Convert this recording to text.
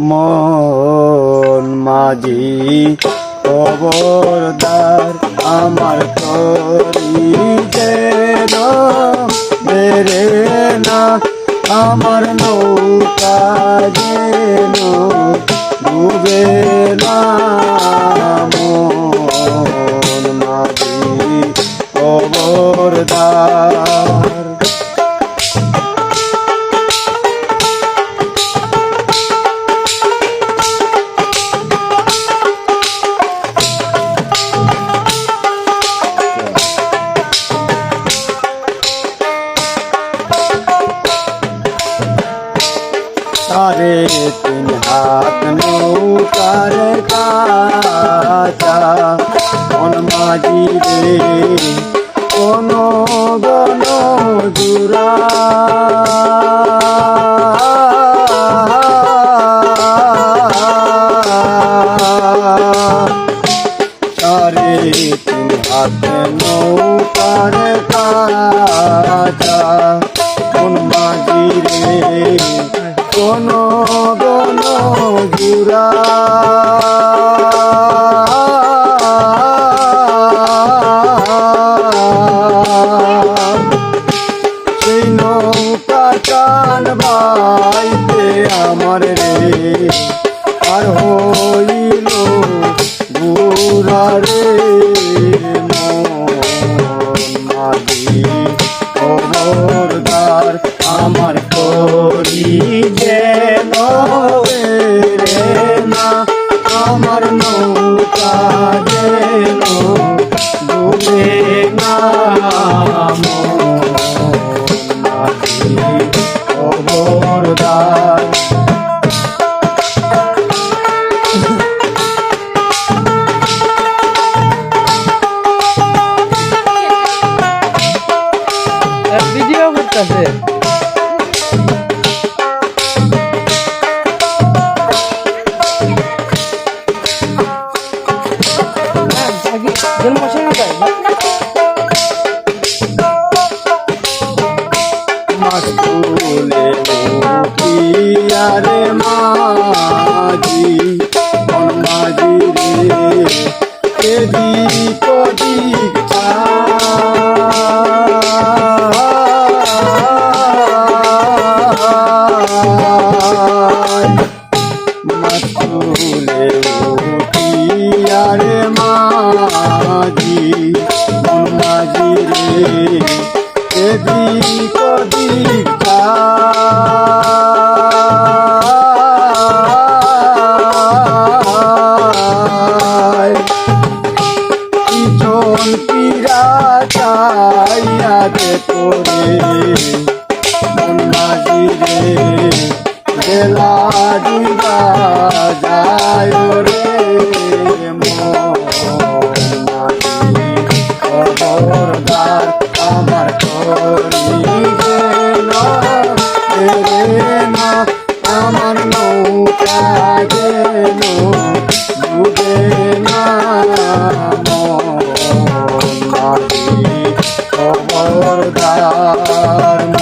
মন মাঝি খবরদার আমার তরি না আমার নৌকা যেন ডুবে তারে তিন হাত নৌকার কাছা মন মাঝি রে কোন গণ জুরা তারে তিন হাত নৌকার কাছা জুরা সেই নৌকা টান বাইতে আমার রে আর হইল বুড়া রে। ডুবে না মন মাঝি মাঝি রে এদিক ওদিক চায়। মাসুলে মুখিয়ারে মাঝি মাঝি রে এদিক ওদিক পিরা চাইয়া দে তোরে। Sarna